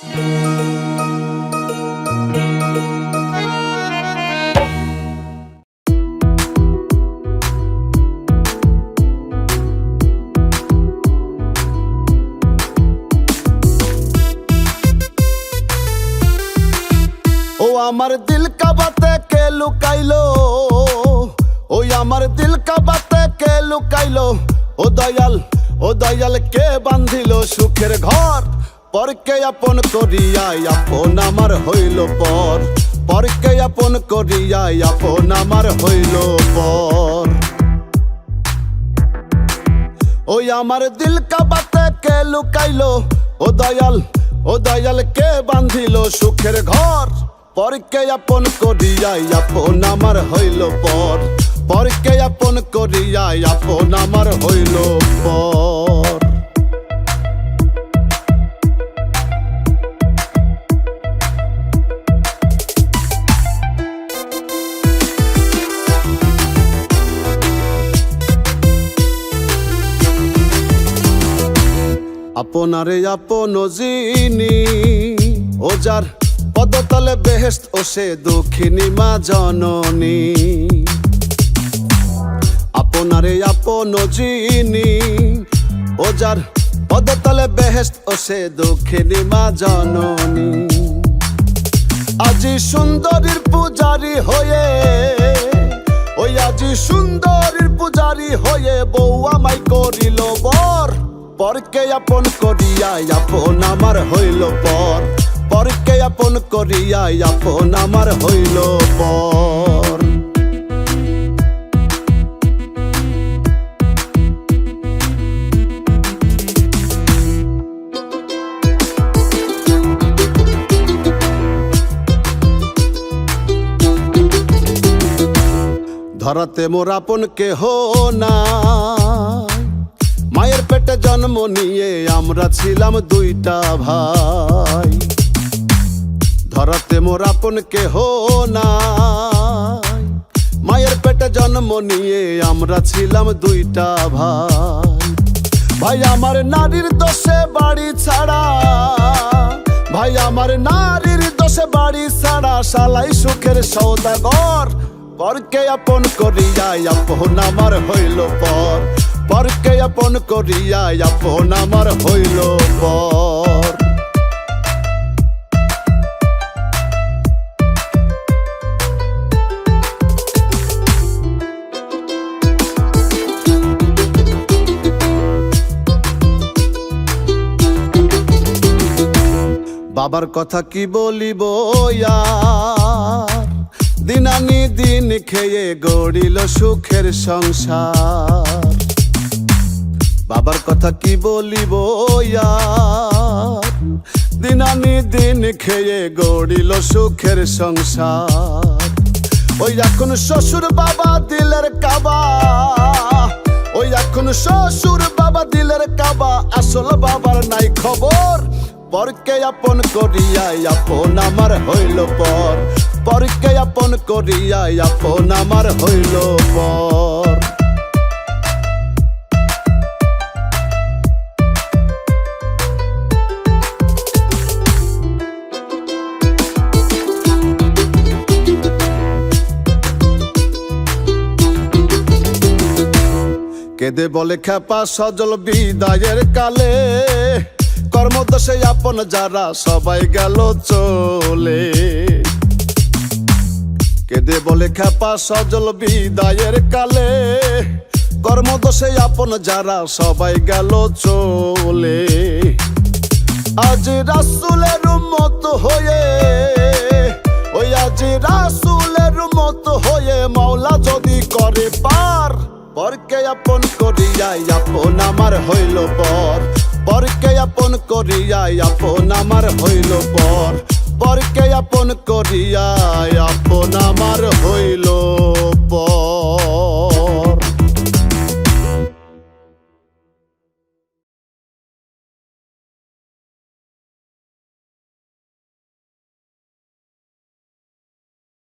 আমার দিল কাবাতে কে লুকাইলো? ওই আমার দিল কাবাতে কে লুকাইলো? ও দয়াল ও দয়াল কে বান্ধিল সুখের ঘর? পরকে আপন করিয়াই আপন আমার হইল পর। পরকে আপন করিয়াই আপন আমার হইল পর। ওই আমার দিল কাবাতে কে লুকাইলো? ও দয়াল ও দয়াল কে বান্ধিল সুখের ঘর? পরকে আপন করিয়াই আপন আমার হইল পর। পরকে আপন করিয়াই আপন আমার হইল পর। আপনারে আপন জিনি ও যার পদতলে বেহেস্ত ও সে দুঃখিনী মা জননী। আপনারে আপন জিনি ও যার পদতলে বেহেস্ত ও সে দুঃখিনী মা জননী। আজি সুন্দরীর পূজারি হয়ে, ওই আজি সুন্দরীর পূজারি হয়ে বউ আমায় করিল বর। পরকে আপন করিয়া, আপন আমার হইল পর। পরকে আপন করিয়া, আপন আমার হইল পর। ধরাতে মোর আপন কেহ না মায়ের পেটে জন্ম নিয়ে আমরা ছিলাম দুইটা ভাই। ধরাতে মোর আপন কেহ না মায়ের পেটে জন্ম নিয়ে আমরা ছিলাম দুইটা ভাই। ভাই, আমার নারীর দোষে বাড়ি ছাড়া। ভাই, আমার নারীর দোষে বাড়ি ছাড়া। শালাই সুখের সৌদাগর, পরকে আপন করিয়া আপন আমার হইল পর। পরকে আপন করিয়া আপন আমার হইল পর। বাবার কথা কি বলিব দিনানি দিন খেয়ে গড়িল সুখের সংসার। বাবার কথা কি বলিব দিনানি দিন খেয়ে গড়িল সুখের সংসার। ওই এখন শ্বশুর বাবা দিলের কাবা। ওই এখন শ্বশুর বাবা দিলের কাবা। আসল বাবার নাই খবর। পরকে আপন করিয়া আপন আমার হইল পর। পরকে আপন করিয়া আপন আমার হইল পর। কেদে বলে খেপা সজল বিদায়ের কালে। কর্মদশে আপন যারা সবাই গেল চলে। কেদে বলে খেপা সজল বিদায়ের কালে। কর্মদশে আপন যারা সবাই গেল চলে। আজ রাসুলের মত হয়ে, ওই আজ রাসুলের মত হয়ে মাওলা যদি করে পার পরকে আপন করিয়াই আপন আমার হইল পর। পরকে আপন করিয়াই আপন আমার হইল পর। পরকে আপন করিয়াই আপন আমার